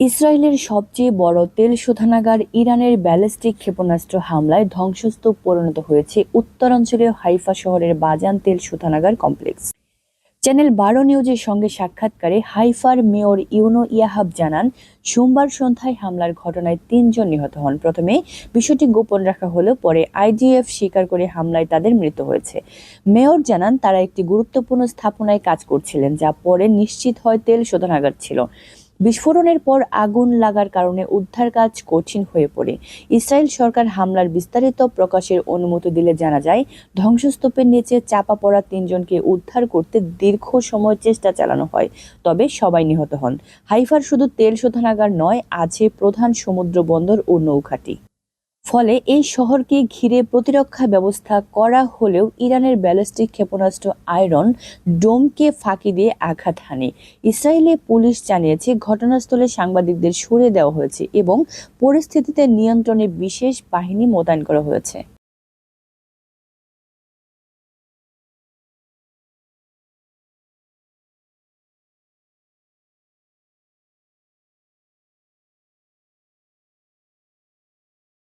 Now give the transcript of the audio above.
ইসরায়েলের সবচেয়ে বড় তেল শোধনাগার ইরানের ব্যালিস্টিক ক্ষেপণাস্ত্র হামলায় ধ্বংসস্তূপ পরিণত হয়েছে উত্তরাঞ্চলীয় হাইফা শহরের বাজান তেল শোধনাগার কমপ্লেক্স। চ্যানেল বারো নিউজের সঙ্গে সাক্ষাৎকারে হাইফার মেয়র ইউনো ইয়াহাব জানান, সোমবার সন্ধ্যায় হামলার ঘটনায় তিনজন নিহত হন। প্রথমে বিষয়টি গোপন রাখা হলেও পরে আইজিএফ স্বীকার করে হামলায় তাদের মৃত্যু হয়েছে। মেয়র জানান, তারা একটি গুরুত্বপূর্ণ স্থাপনায় কাজ করছিলেন, যা পরে নিশ্চিত হয় তেল শোধনাগার ছিল। বিস্ফোরণের পর আগুন লাগার কারণে উদ্ধার কাজ কঠিন হয়ে পড়ে। ইসরায়েল সরকার হামলার বিস্তারিত প্রকাশের অনুমতি দিলে জানা যায়, ধ্বংসস্তূপের নিচে চাপা পড়া তিনজনকে উদ্ধার করতে দীর্ঘ সময় চেষ্টা চালানো হয়, তবে সবাই নিহত হন। হাইফার শুধু তেল শোধনাগার নয়, আছে প্রধান সমুদ্র বন্দর ও নৌঘাটি। ফলে এই শহরকে ঘিরে প্রতিরক্ষা ব্যবস্থা করা হলেও ইরানের ব্যালিস্টিক ক্ষেপণাস্ত্র আয়রন ডোমকে ফাঁকি দিয়ে আঘাত হানে। ইসরায়েলের পুলিশ জানিয়েছে, ঘটনাস্থলে সাংবাদিকদের সরে দেওয়া হয়েছে এবং পরিস্থিতিতে নিয়ন্ত্রণে বিশেষ বাহিনী মোতায়েন করা হয়েছে।